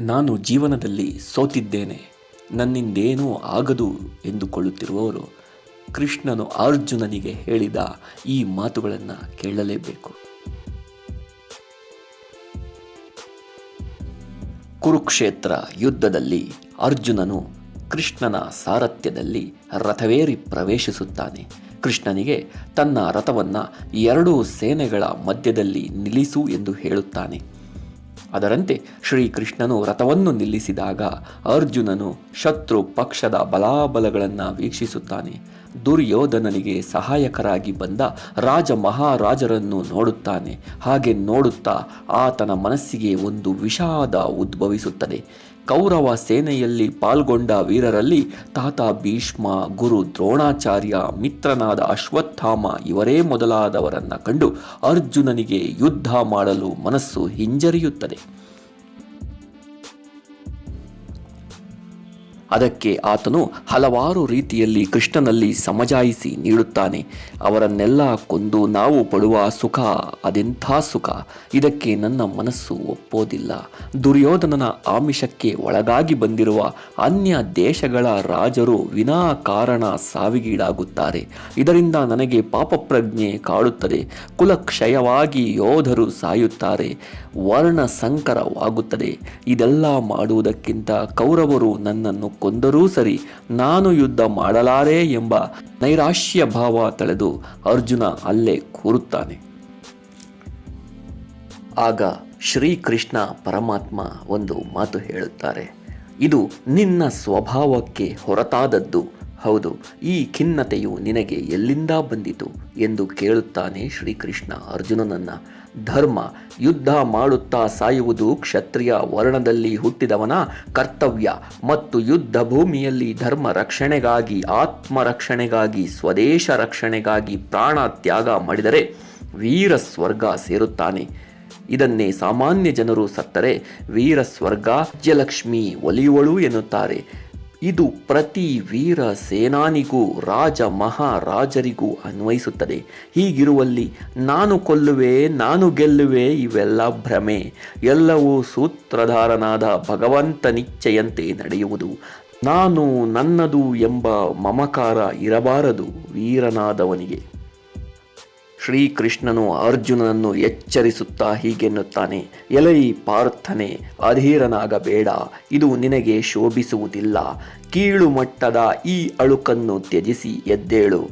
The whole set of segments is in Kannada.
ನಾನು ಜೀವನದಲ್ಲಿ ಸೋತಿದ್ದೇನೆ. ನನ್ನಿಂದೇನೂ ಆಗದು ಎಂದುಕೊಳ್ಳುತ್ತಿರುವವರು ಕೃಷ್ಣನು ಅರ್ಜುನನಿಗೆ ಹೇಳಿದ ಈ ಮಾತುಗಳನ್ನು ಕೇಳಲೇಬೇಕು. ಕುರುಕ್ಷೇತ್ರ ಯುದ್ಧದಲ್ಲಿ ಅರ್ಜುನನು ಕೃಷ್ಣನ ಸಾರಥ್ಯದಲ್ಲಿ ರಥವೇರಿ ಪ್ರವೇಶಿಸುತ್ತಾನೆ. ಕೃಷ್ಣನಿಗೆ ತನ್ನ ರಥವನ್ನು ಎರಡೂ ಸೇನೆಗಳ ಮಧ್ಯದಲ್ಲಿ ನಿಲ್ಲಿಸು ಎಂದು ಹೇಳುತ್ತಾನೆ. ಅದರಂತೆ ಶ್ರೀಕೃಷ್ಣನು ರಥವನ್ನು ನಿಲ್ಲಿಸಿದಾಗ ಅರ್ಜುನನು ಶತ್ರು ಪಕ್ಷದ ಬಲಾಬಲಗಳನ್ನು ವೀಕ್ಷಿಸುತ್ತಾನೆ. ದುರ್ಯೋಧನನಿಗೆ ಸಹಾಯಕರಾಗಿ ಬಂದ ರಾಜ ಮಹಾರಾಜರನ್ನು ನೋಡುತ್ತಾನೆ. ಹಾಗೆ ನೋಡುತ್ತಾ ಆತನ ಮನಸ್ಸಿಗೆ ಒಂದು ವಿಷಾದ ಉದ್ಭವಿಸುತ್ತದೆ. ಕೌರವ ಸೇನೆಯಲ್ಲಿ ಪಾಲ್ಗೊಂಡ ವೀರರಲ್ಲಿ ತಾತ ಭೀಷ್ಮ, ಗುರು ದ್ರೋಣಾಚಾರ್ಯ, ಮಿತ್ರನಾದ ಅಶ್ವತ್ಥಾಮ ಇವರೇ ಮೊದಲಾದವರನ್ನ ಕಂಡು ಅರ್ಜುನನಿಗೆ ಯುದ್ಧ ಮಾಡಲು ಮನಸ್ಸು ಹಿಂಜರಿಯುತ್ತದೆ. ಅದಕ್ಕೆ ಆತನು ಹಲವಾರು ರೀತಿಯಲ್ಲಿ ಕೃಷ್ಣನಲ್ಲಿ ಸಮಜಾಯಿಸಿ ನೀಡುತ್ತಾನೆ. ಅವರನ್ನೆಲ್ಲ ಕೊಂದು ನಾವು ಪಡುವ ಸುಖ ಅದೆಂಥ ಸುಖ? ಇದಕ್ಕೆ ನನ್ನ ಮನಸ್ಸು ಒಪ್ಪೋದಿಲ್ಲ. ದುರ್ಯೋಧನನ ಆಮಿಷಕ್ಕೆ ಒಳಗಾಗಿ ಬಂದಿರುವ ಅನ್ಯ ದೇಶಗಳ ರಾಜರು ವಿನಾಕಾರಣ ಸಾವಿಗೀಡಾಗುತ್ತಾರೆ. ಇದರಿಂದ ನನಗೆ ಪಾಪಪ್ರಜ್ಞೆ ಕಾಡುತ್ತದೆ. ಕುಲಕ್ಷಯವಾಗಿ ಯೋಧರು ಸಾಯುತ್ತಾರೆ. ವರ್ಣ ಸಂಕರವಾಗುತ್ತದೆ ಇದೆಲ್ಲ ಮಾಡುವುದಕ್ಕಿಂತ ಕೌರವರು ನನ್ನನ್ನು ಕೊಂದರೂ ಸರಿ ನಾನು ಯುದ್ಧ ಮಾಡಲಾರೆ ಎಂಬ ನೈರಾಶ್ಯ ಭಾವ ತಳೆದು ಅರ್ಜುನ ಅಲ್ಲೇ ಕೂರುತ್ತಾನೆ. ಆಗ ಶ್ರೀಕೃಷ್ಣ ಪರಮಾತ್ಮ ಒಂದು ಮಾತು ಹೇಳುತ್ತಾರೆ. ಇದು ನಿನ್ನ ಸ್ವಭಾವಕ್ಕೆ ಹೊರತಾದದ್ದು. ಹೌದು, ಈ ಖಿನ್ನತೆಯು ನಿನಗೆ ಎಲ್ಲಿಂದ ಬಂದಿತು ಎಂದು ಕೇಳುತ್ತಾನೆ ಶ್ರೀಕೃಷ್ಣ ಅರ್ಜುನನನ್ನ. ಧರ್ಮ, ಯುದ್ಧ ಮಾಡುತ್ತಾ ಸಾಯುವುದು ಕ್ಷತ್ರಿಯ ವರ್ಣದಲ್ಲಿ ಹುಟ್ಟಿದವನ ಕರ್ತವ್ಯ ಮತ್ತು ಯುದ್ಧ ಭೂಮಿಯಲ್ಲಿ ಧರ್ಮ ರಕ್ಷಣೆಗಾಗಿ, ಆತ್ಮರಕ್ಷಣೆಗಾಗಿ, ಸ್ವದೇಶ ರಕ್ಷಣೆಗಾಗಿ ಪ್ರಾಣ ತ್ಯಾಗ ಮಾಡಿದರೆ ವೀರ ಸ್ವರ್ಗ ಸೇರುತ್ತಾನೆ. ಇದನ್ನೇ ಸಾಮಾನ್ಯ ಜನರು ಸತ್ತರೆ ವೀರ ಸ್ವರ್ಗ ಜಯಲಕ್ಷ್ಮಿ ಒಲಿಯುವಳು ಎನ್ನುತ್ತಾರೆ. ಇದು ಪ್ರತಿ ವೀರ ಸೇನಾನಿಗೂ, ರಾಜ ಮಹಾರಾಜರಿಗೂ ಅನ್ವಯಿಸುತ್ತದೆ. ಹೀಗಿರುವಲ್ಲಿ ನಾನು ಕೊಲ್ಲುವೆ, ನಾನು ಗೆಲ್ಲುವೆ, ಇವೆಲ್ಲ ಭ್ರಮೆ. ಎಲ್ಲವೂ ಸೂತ್ರಧಾರನಾದ ಭಗವಂತನಿಚ್ಛೆಯಂತೆ ನಡೆಯುವುದು. ನಾನು ನನ್ನದು ಎಂಬ ಮಮಕಾರ ಇರಬಾರದು ವೀರನಾದವನಿಗೆ. ಶ್ರೀಕೃಷ್ಣನು ಅರ್ಜುನನನ್ನು ಎಚ್ಚರಿಸುತ್ತಾ ಹೀಗೆನ್ನುತ್ತಾನೆ, ಎಲೈ ಪಾರ್ಥನೆ, ಅಧೀರನಾಗಬೇಡ, ಇದು ನಿನಗೆ ಶೋಭಿಸುವುದಿಲ್ಲ ಕೀಳು ಮಟ್ಟದ ಈ ಅಳುಕನ್ನು ತ್ಯಜಿಸಿ ಎದ್ದೇಳು.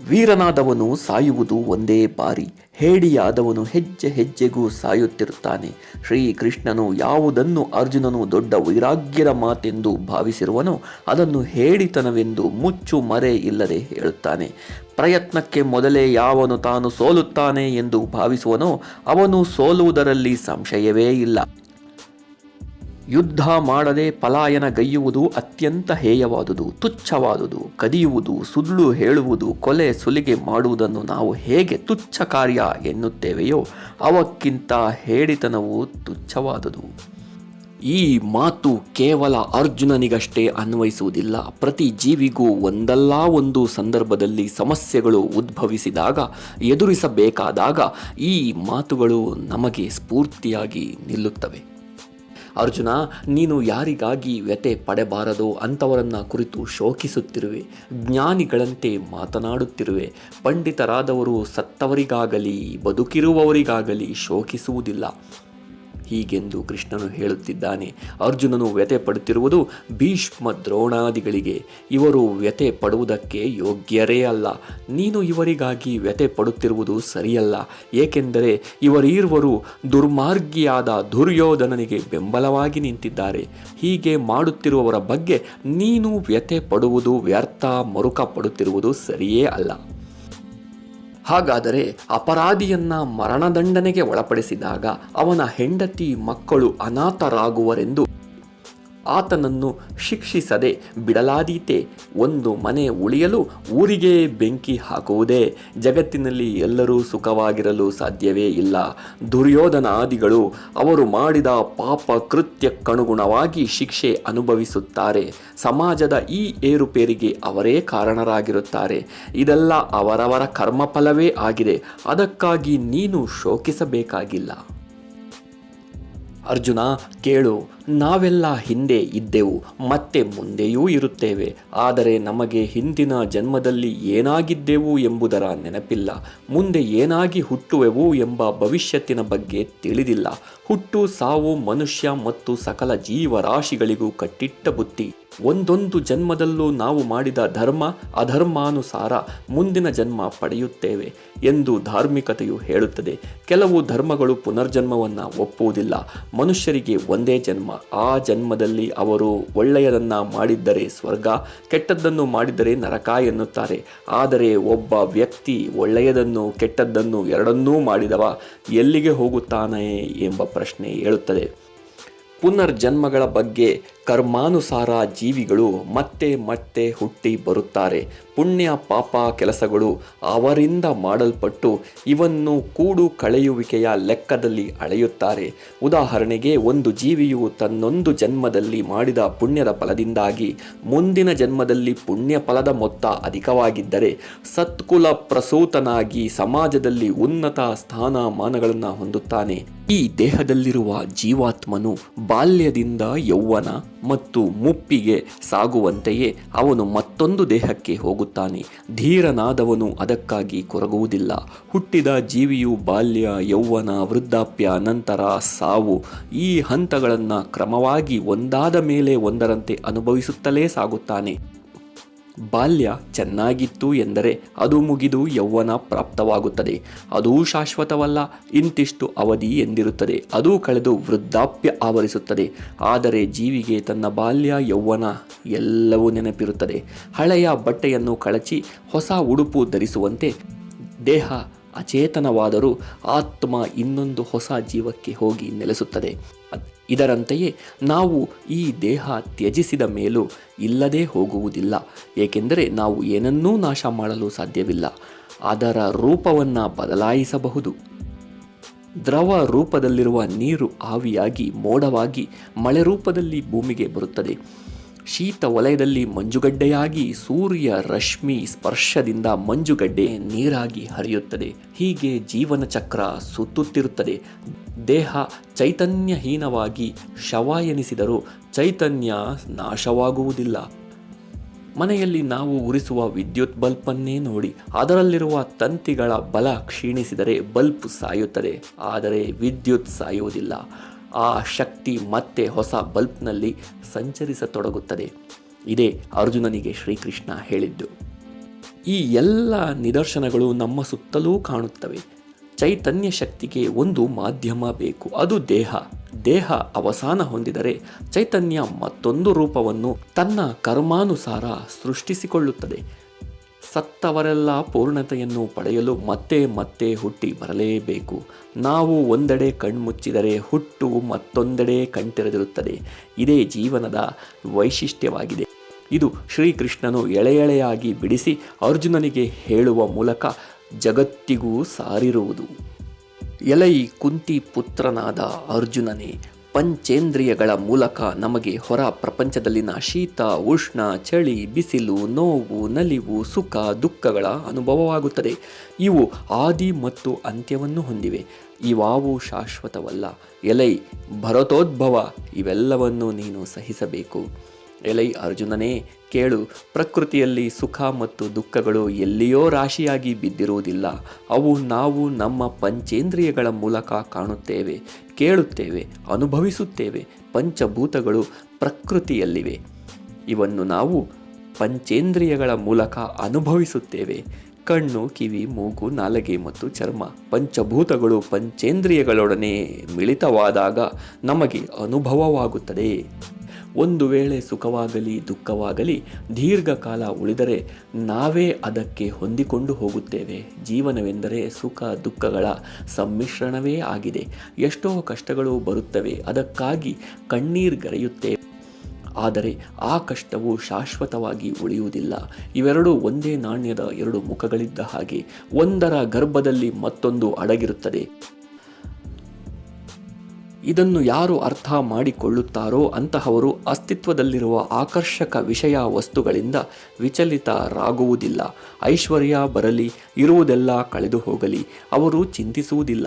ವೀರನಾದವನು ಸಾಯುವುದು ಒಂದೇ ಬಾರಿ. ಹೇಡಿಯಾದವನು ಹೆಜ್ಜೆ ಹೆಜ್ಜೆಗೂ ಸಾಯುತ್ತಿರುತ್ತಾನೆ. ಶ್ರೀಕೃಷ್ಣನು ಯಾವುದನ್ನು ಅರ್ಜುನನು ದೊಡ್ಡ ವೈರಾಗ್ಯದ ಮಾತೆಂದು ಭಾವಿಸಿರುವನೋ ಅದನ್ನು ಹೇಡಿತನವೆಂದು ಮುಚ್ಚು ಮರೆ ಇಲ್ಲದೆ ಹೇಳುತ್ತಾನೆ. ಪ್ರಯತ್ನಕ್ಕೆ ಮೊದಲೇ ಯಾವನು ತಾನು ಸೋಲುತ್ತಾನೆ ಎಂದು ಭಾವಿಸುವನೋ ಅವನು ಸೋಲುವುದರಲ್ಲಿ ಸಂಶಯವೇ ಇಲ್ಲ. ಯುದ್ಧ ಮಾಡದೆ ಪಲಾಯನಗೈಯುವುದು ಅತ್ಯಂತ ಹೇಯವಾದುದು, ತುಚ್ಛವಾದುದು. ಕದಿಯುವುದು, ಸುಳ್ಳು ಹೇಳುವುದು, ಕೊಲೆ, ಸುಲಿಗೆ ಮಾಡುವುದನ್ನು ನಾವು ಹೇಗೆ ತುಚ್ಛ ಕಾರ್ಯ ಎನ್ನುತ್ತೇವೆಯೋ ಅವಕ್ಕಿಂತ ಹೇಡಿತನವು ತುಚ್ಛವಾದುದು. ಈ ಮಾತು ಕೇವಲ ಅರ್ಜುನನಿಗಷ್ಟೇ ಅನ್ವಯಿಸುವುದಿಲ್ಲ. ಪ್ರತಿ ಜೀವಿಗೂ ಒಂದಲ್ಲ ಒಂದು ಸಂದರ್ಭದಲ್ಲಿ ಸಮಸ್ಯೆಗಳು ಉದ್ಭವಿಸಿದಾಗ, ಎದುರಿಸಬೇಕಾದಾಗ ಈ ಮಾತುಗಳು ನಮಗೆ ಸ್ಫೂರ್ತಿಯಾಗಿ ನಿಲ್ಲುತ್ತವೆ. ಅರ್ಜುನ ನೀನು ಯಾರಿಗಾಗಿ ವ್ಯತೆ ಪಡೆಬಾರದೋ ಅಂಥವರನ್ನು ಕುರಿತು ಶೋಕಿಸುತ್ತಿರುವೆ. ಜ್ಞಾನಿಗಳಂತೆ ಮಾತನಾಡುತ್ತಿರುವೆ. ಪಂಡಿತರಾದವರು ಸತ್ತವರಿಗಾಗಲಿ ಬದುಕಿರುವವರಿಗಾಗಲಿ ಶೋಕಿಸುವುದಿಲ್ಲ. ಹೀಗೆಂದು ಕೃಷ್ಣನು ಹೇಳುತ್ತಿದ್ದಾನೆ. ಅರ್ಜುನನು ವ್ಯಥೆ ಪಡುತ್ತಿರುವುದು ಭೀಷ್ಮ ದ್ರೋಣಾದಿಗಳಿಗೆ. ಇವರು ವ್ಯಥೆ ಪಡುವುದಕ್ಕೆ ಯೋಗ್ಯರೇ ಅಲ್ಲ. ನೀನು ಇವರಿಗಾಗಿ ವ್ಯಥೆ ಪಡುತ್ತಿರುವುದು ಸರಿಯಲ್ಲ. ಏಕೆಂದರೆ ಇವರೀರ್ವರು ದುರ್ಮಾರ್ಗಿಯಾದ ದುರ್ಯೋಧನನಿಗೆ ಬೆಂಬಲವಾಗಿ ನಿಂತಿದ್ದಾರೆ. ಹೀಗೆ ಮಾಡುತ್ತಿರುವವರ ಬಗ್ಗೆ ನೀನು ವ್ಯಥೆ ಪಡುವುದು ವ್ಯರ್ಥ ಮರುಕ ಪಡುತ್ತಿರುವುದು ಸರಿಯೇ ಅಲ್ಲ. ಹಾಗಾದರೆ ಅಪರಾಧಿಯನ್ನ ಮರಣದಂಡನೆಗೆ ಒಳಪಡಿಸಿದಾಗ ಅವನ ಹೆಂಡತಿ ಮಕ್ಕಳು ಅನಾಥರಾಗುವರೆಂದು ಆತನನ್ನು ಶಿಕ್ಷಿಸದೆ ಬಿಡಲಾದೀತೆ. ಒಂದು ಮನೆ ಉಳಿಯಲು ಊರಿಗೆ ಬೆಂಕಿ ಹಾಕುವುದೇ. ಜಗತ್ತಿನಲ್ಲಿ ಎಲ್ಲರೂ ಸುಖವಾಗಿರಲು ಸಾಧ್ಯವೇ ಇಲ್ಲ. ದುರ್ಯೋಧನಾದಿಗಳು ಅವರು ಮಾಡಿದ ಪಾಪ ಕೃತ್ಯಕ್ಕನುಗುಣವಾಗಿ ಶಿಕ್ಷೆ ಅನುಭವಿಸುತ್ತಾರೆ. ಸಮಾಜದ ಈ ಏರುಪೇರಿಗೆ ಅವರೇ ಕಾರಣರಾಗಿರುತ್ತಾರೆ. ಇದೆಲ್ಲ ಅವರವರ ಕರ್ಮಫಲವೇ ಆಗಿದೆ. ಅದಕ್ಕಾಗಿ ನೀನು ಶೋಕಿಸಬೇಕಾಗಿಲ್ಲ. ಅರ್ಜುನ, ಕೇಳು, ನಾವೆಲ್ಲ ಹಿಂದೆ ಇದ್ದೆವು, ಮತ್ತೆ ಮುಂದೆಯೂ ಇರುತ್ತೇವೆ. ಆದರೆ ನಮಗೆ ಹಿಂದಿನ ಜನ್ಮದಲ್ಲಿ ಏನಾಗಿದ್ದೆವು ಎಂಬುದರ ನೆನಪಿಲ್ಲ. ಮುಂದೆ ಏನಾಗಿ ಹುಟ್ಟುವೆವು ಎಂಬ ಭವಿಷ್ಯತ್ತಿನ ಬಗ್ಗೆ ತಿಳಿದಿಲ್ಲ. ಹುಟ್ಟು, ಸಾವು, ಮನುಷ್ಯ ಮತ್ತು ಸಕಲ ಜೀವರಾಶಿಗಳಿಗೂ ಕಟ್ಟಿಟ್ಟ ಬುತ್ತಿ ಒಂದೊಂದು ಜನ್ಮದಲ್ಲೂ ನಾವು ಮಾಡಿದ ಧರ್ಮ, ಅಧರ್ಮಾನುಸಾರ ಮುಂದಿನ ಜನ್ಮ ಪಡೆಯುತ್ತೇವೆ ಎಂದು ಧಾರ್ಮಿಕತೆಯು ಹೇಳುತ್ತದೆ. ಕೆಲವು ಧರ್ಮಗಳು ಪುನರ್ಜನ್ಮವನ್ನು ಒಪ್ಪುವುದಿಲ್ಲ. ಮನುಷ್ಯರಿಗೆ ಒಂದೇ ಜನ್ಮ. ಆ ಜನ್ಮದಲ್ಲಿ ಅವರು ಒಳ್ಳೆಯದನ್ನು ಮಾಡಿದ್ದರೆ ಸ್ವರ್ಗ, ಕೆಟ್ಟದ್ದನ್ನು ಮಾಡಿದರೆ ನರಕ ಎನ್ನುತ್ತಾರೆ. ಆದರೆ ಒಬ್ಬ ವ್ಯಕ್ತಿ ಒಳ್ಳೆಯದನ್ನು, ಕೆಟ್ಟದ್ದನ್ನು ಎರಡನ್ನೂ ಮಾಡಿದವ ಎಲ್ಲಿಗೆ ಹೋಗುತ್ತಾನೆ ಎಂಬ ಪ್ರಶ್ನೆ ಏಳುತ್ತದೆ. ಪುನರ್ಜನ್ಮಗಳ ಬಗ್ಗೆ ಕರ್ಮಾನುಸಾರ ಜೀವಿಗಳು ಮತ್ತೆ ಮತ್ತೆ ಹುಟ್ಟಿ ಬರುತ್ತಾರೆ. ಪುಣ್ಯ ಪಾಪ ಕೆಲಸಗಳು ಅವರಿಂದ ಮಾಡಲ್ಪಟ್ಟು ಇವನ್ನು ಕೂಡು ಕಳೆಯುವಿಕೆಯ ಲೆಕ್ಕದಲ್ಲಿ ಅಳೆಯುತ್ತಾರೆ. ಉದಾಹರಣೆಗೆ, ಒಂದು ಜೀವಿಯು ತನ್ನೊಂದು ಜನ್ಮದಲ್ಲಿ ಮಾಡಿದ ಪುಣ್ಯದ ಫಲದಿಂದಾಗಿ ಮುಂದಿನ ಜನ್ಮದಲ್ಲಿ ಪುಣ್ಯ ಫಲದ ಮೊತ್ತ ಅಧಿಕವಾಗಿದ್ದರೆ, ಸತ್ಕುಲ ಪ್ರಸೂತನಾಗಿ ಸಮಾಜದಲ್ಲಿ ಉನ್ನತ ಸ್ಥಾನಮಾನಗಳನ್ನು ಹೊಂದುತ್ತಾನೆ. ಈ ದೇಹದಲ್ಲಿರುವ ಜೀವಾತ್ಮನು ಬಾಲ್ಯದಿಂದ ಯೌವನ ಮತ್ತು ಮುಪ್ಪಿಗೆ ಸಾಗುವಂತೆಯೇ ಅವನು ಮತ್ತೊಂದು ದೇಹಕ್ಕೆ ಹೋಗುತ್ತಾನೆ. ಧೀರನಾದವನು ಅದಕ್ಕಾಗಿ ಕೊರಗುವುದಿಲ್ಲ. ಹುಟ್ಟಿದ ಜೀವಿಯು ಬಾಲ್ಯ, ಯೌವನ, ವೃದ್ಧಾಪ್ಯ, ನಂತರ ಸಾವು ಈ ಹಂತಗಳನ್ನು ಕ್ರಮವಾಗಿ ಒಂದಾದ ಮೇಲೆ ಒಂದರಂತೆ ಅನುಭವಿಸುತ್ತಲೇ ಸಾಗುತ್ತಾನೆ. ಬಾಲ್ಯ ಚೆನ್ನಾಗಿತ್ತು ಎಂದರೆ ಅದು ಮುಗಿದು ಯೌವನ ಪ್ರಾಪ್ತವಾಗುತ್ತದೆ. ಅದೂ ಶಾಶ್ವತವಲ್ಲ, ಇಂತಿಷ್ಟು ಅವಧಿ ಎಂದಿರುತ್ತದೆ. ಅದು ಕಳೆದು ವೃದ್ಧಾಪ್ಯ ಆವರಿಸುತ್ತದೆ. ಆದರೆ ಜೀವಿಗೆ ತನ್ನ ಬಾಲ್ಯ, ಯೌವನ ಎಲ್ಲವೂ ನೆನಪಿರುತ್ತದೆ. ಹಳೆಯ ಬಟ್ಟೆಯನ್ನು ಕಳಚಿ ಹೊಸ ಉಡುಪು ಧರಿಸುವಂತೆ ದೇಹ ಅಚೇತನವಾದರೂ ಆತ್ಮ ಇನ್ನೊಂದು ಹೊಸ ಜೀವಕ್ಕೆ ಹೋಗಿ ನೆಲೆಸುತ್ತದೆ. ಇದರಂತೆಯೇ ನಾವು ಈ ದೇಹ ತ್ಯಜಿಸಿದ ಮೇಲೂ ಇಲ್ಲದೆ ಹೋಗುವುದಿಲ್ಲ, ಏಕೆಂದರೆ ನಾವು ಏನನ್ನೂ ನಾಶ ಮಾಡಲು ಸಾಧ್ಯವಿಲ್ಲ. ಅದರ ರೂಪವನ್ನು ಬದಲಾಯಿಸಬಹುದು. ದ್ರವ ರೂಪದಲ್ಲಿರುವ ನೀರು ಆವಿಯಾಗಿ ಮೋಡವಾಗಿ ಮಳೆ ರೂಪದಲ್ಲಿ ಭೂಮಿಗೆ ಬರುತ್ತದೆ. ಶೀತ ವಲಯದಲ್ಲಿ ಮಂಜುಗಡ್ಡೆಯಾಗಿ ಸೂರ್ಯ ರಶ್ಮಿ ಸ್ಪರ್ಶದಿಂದ ಮಂಜುಗಡ್ಡೆ ನೀರಾಗಿ ಹರಿಯುತ್ತದೆ. ಹೀಗೆ ಜೀವನ ಚಕ್ರ ಸುತ್ತುತ್ತಿರುತ್ತದೆ. ದೇಹ ಚೈತನ್ಯಹೀನವಾಗಿ ಶವ ಎನಿಸಿದರೂ ಚೈತನ್ಯ ನಾಶವಾಗುವುದಿಲ್ಲ. ಮನೆಯಲ್ಲಿ ನಾವು ಉರಿಸುವ ವಿದ್ಯುತ್ ಬಲ್ಬನ್ನೇ ನೋಡಿ, ಅದರಲ್ಲಿರುವ ತಂತಿಗಳ ಬಲ ಕ್ಷೀಣಿಸಿದರೆ ಬಲ್ಪ್ ಸಾಯುತ್ತದೆ. ಆದರೆ ವಿದ್ಯುತ್ ಸಾಯುವುದಿಲ್ಲ. ಆ ಶಕ್ತಿ ಮತ್ತೆ ಹೊಸ ಬಲ್ಬ್ನಲ್ಲಿ ಸಂಚರಿಸತೊಡಗುತ್ತದೆ. ಇದೇ ಅರ್ಜುನನಿಗೆ ಶ್ರೀಕೃಷ್ಣ ಹೇಳಿದ್ದು. ಈ ಎಲ್ಲ ನಿದರ್ಶನಗಳು ನಮ್ಮ ಸುತ್ತಲೂ ಕಾಣುತ್ತವೆ. ಚೈತನ್ಯ ಶಕ್ತಿಗೆ ಒಂದು ಮಾಧ್ಯಮ ಬೇಕು. ಅದು ದೇಹ. ದೇಹ ಅವಸಾನ ಹೊಂದಿದರೆ ಚೈತನ್ಯ ಮತ್ತೊಂದು ರೂಪವನ್ನು ತನ್ನ ಕರ್ಮಾನುಸಾರ ಸೃಷ್ಟಿಸಿಕೊಳ್ಳುತ್ತದೆ. ಸತ್ತವರೆಲ್ಲ ಪೂರ್ಣತೆಯನ್ನು ಪಡೆಯಲು ಮತ್ತೆ ಮತ್ತೆ ಹುಟ್ಟಿ ಬರಲೇಬೇಕು. ನಾವು ಒಂದೆಡೆ ಕಣ್ಮುಚ್ಚಿದರೆ ಹುಟ್ಟು ಮತ್ತೊಂದೆಡೆ ಕಣ್ತೆರೆದಿರುತ್ತದೆ ಇದೇ ಜೀವನದ ವೈಶಿಷ್ಟ್ಯವಾಗಿದೆ. ಇದು ಶ್ರೀಕೃಷ್ಣನು ಎಳೆ ಎಳೆಯಾಗಿ ಬಿಡಿಸಿ ಅರ್ಜುನನಿಗೆ ಹೇಳುವ ಮೂಲಕ ಜಗತ್ತಿಗೂ ಸಾರಿರುವುದು. ಎಲೈ ಕುಂತಿ ಪುತ್ರನಾದ ಅರ್ಜುನನೇ ಪಂಚೇಂದ್ರಿಯಗಳ ಮೂಲಕ ನಮಗೆ ಹೊರ ಪ್ರಪಂಚದಲ್ಲಿನ ಶೀತ, ಉಷ್ಣ, ಚಳಿ, ಬಿಸಿಲು, ನೋವು, ನಲಿವು, ಸುಖ, ದುಃಖಗಳ ಅನುಭವವಾಗುತ್ತದೆ. ಇವು ಆದಿ ಮತ್ತು ಅಂತ್ಯವನ್ನು ಹೊಂದಿವೆ. ಇವಾವು ಶಾಶ್ವತವಲ್ಲ. ಎಲೈ ಭರತೋದ್ಭವ, ಇವೆಲ್ಲವನ್ನು ನೀನು ಸಹಿಸಬೇಕು. ಎಲೈ ಅರ್ಜುನನೇ, ಕೇಳು, ಪ್ರಕೃತಿಯಲ್ಲಿ ಸುಖ ಮತ್ತು ದುಃಖಗಳು ಎಲ್ಲಿಯೋ ರಾಶಿಯಾಗಿ ಬಿದ್ದಿರುವುದಿಲ್ಲ. ಅವು ನಾವು ನಮ್ಮ ಪಂಚೇಂದ್ರಿಯಗಳ ಮೂಲಕ ಕಾಣುತ್ತೇವೆ, ಕೇಳುತ್ತೇವೆ, ಅನುಭವಿಸುತ್ತೇವೆ. ಪಂಚಭೂತಗಳು ಪ್ರಕೃತಿಯಲ್ಲಿವೆ. ಇವನ್ನು ನಾವು ಪಂಚೇಂದ್ರಿಯಗಳ ಮೂಲಕ ಅನುಭವಿಸುತ್ತೇವೆ. ಕಣ್ಣು, ಕಿವಿ, ಮೂಗು, ನಾಲಗೆ ಮತ್ತು ಚರ್ಮ. ಪಂಚಭೂತಗಳು ಪಂಚೇಂದ್ರಿಯಗಳೊಡನೆ ಮಿಳಿತವಾದಾಗ ನಮಗೆ ಅನುಭವವಾಗುತ್ತದೆ. ಒಂದು ವೇಳೆ ಸುಖವಾಗಲಿ, ದುಃಖವಾಗಲಿ, ದೀರ್ಘಕಾಲ ಉಳಿದರೆ ನಾವೇ ಅದಕ್ಕೆ ಹೊಂದಿಕೊಂಡು ಹೋಗುತ್ತೇವೆ. ಜೀವನವೆಂದರೆ ಸುಖ, ದುಃಖಗಳ ಸಮ್ಮಿಶ್ರಣವೇ ಆಗಿದೆ. ಎಷ್ಟೋ ಕಷ್ಟಗಳು ಬರುತ್ತವೆ, ಅದಕ್ಕಾಗಿ ಕಣ್ಣೀರ್ಗರೆಯುತ್ತೇವೆ ಆದರೆ ಆ ಕಷ್ಟವು ಶಾಶ್ವತವಾಗಿ ಉಳಿಯುವುದಿಲ್ಲ. ಇವೆರಡೂ ಒಂದೇ ನಾಣ್ಯದ ಎರಡು ಮುಖಗಳಿದ್ದ ಹಾಗೆ ಒಂದರ ಗರ್ಭದಲ್ಲಿ ಮತ್ತೊಂದು ಅಡಗಿರುತ್ತದೆ. ಇದನ್ನು ಯಾರು ಅರ್ಥ ಮಾಡಿಕೊಳ್ಳುತ್ತಾರೋ ಅಂತಹವರು ಅಸ್ತಿತ್ವದಲ್ಲಿರುವ ಆಕರ್ಷಕ ವಿಷಯ ವಸ್ತುಗಳಿಂದ ವಿಚಲಿತರಾಗುವುದಿಲ್ಲ. ಐಶ್ವರ್ಯ ಬರಲಿ, ಇರುವುದೆಲ್ಲ ಕಳೆದು ಹೋಗಲಿ, ಅವರು ಚಿಂತಿಸುವುದಿಲ್ಲ.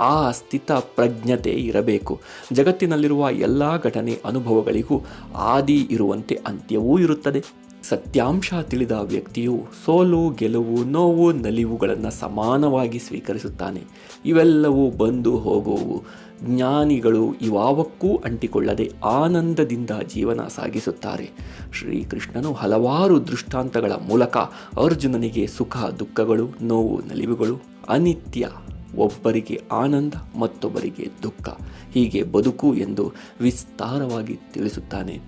ಆ ಸ್ಥಿತ ಪ್ರಜ್ಞತೆ ಇರಬೇಕು. ಜಗತ್ತಿನಲ್ಲಿರುವ ಎಲ್ಲ ಘಟನೆ ಅನುಭವಗಳಿಗೂ ಆದಿ ಇರುವಂತೆ ಅಂತ್ಯವೂ ಇರುತ್ತದೆ. ಸತ್ಯಾಂಶ ತಿಳಿದ ವ್ಯಕ್ತಿಯು ಸೋಲು, ಗೆಲುವು, ನೋವು, ನಲಿವುಗಳನ್ನು ಸಮಾನವಾಗಿ ಸ್ವೀಕರಿಸುತ್ತಾನೆ. ಇವೆಲ್ಲವೂ ಬಂದು ಹೋಗುವು. ಜ್ಞಾನಿಗಳು ಇವಾವಕ್ಕೂ ಅಂಟಿಕೊಳ್ಳದೆ ಆನಂದದಿಂದ ಜೀವನ ಸಾಗಿಸುತ್ತಾರೆ. ಶ್ರೀಕೃಷ್ಣನು ಹಲವಾರು ದೃಷ್ಟಾಂತಗಳ ಮೂಲಕ ಅರ್ಜುನನಿಗೆ ಸುಖ, ದುಃಖಗಳು, ನೋವು, ನಲಿವುಗಳು, ಅನಿತ್ಯ, ಒಬ್ಬರಿಗೆ ಆನಂದ, ಮತ್ತೊಬ್ಬರಿಗೆ ದುಃಖ ಹೀಗೆ ಬದುಕು ಎಂದು ವಿಸ್ತಾರವಾಗಿ ತಿಳಿಸುತ್ತಾನೆ.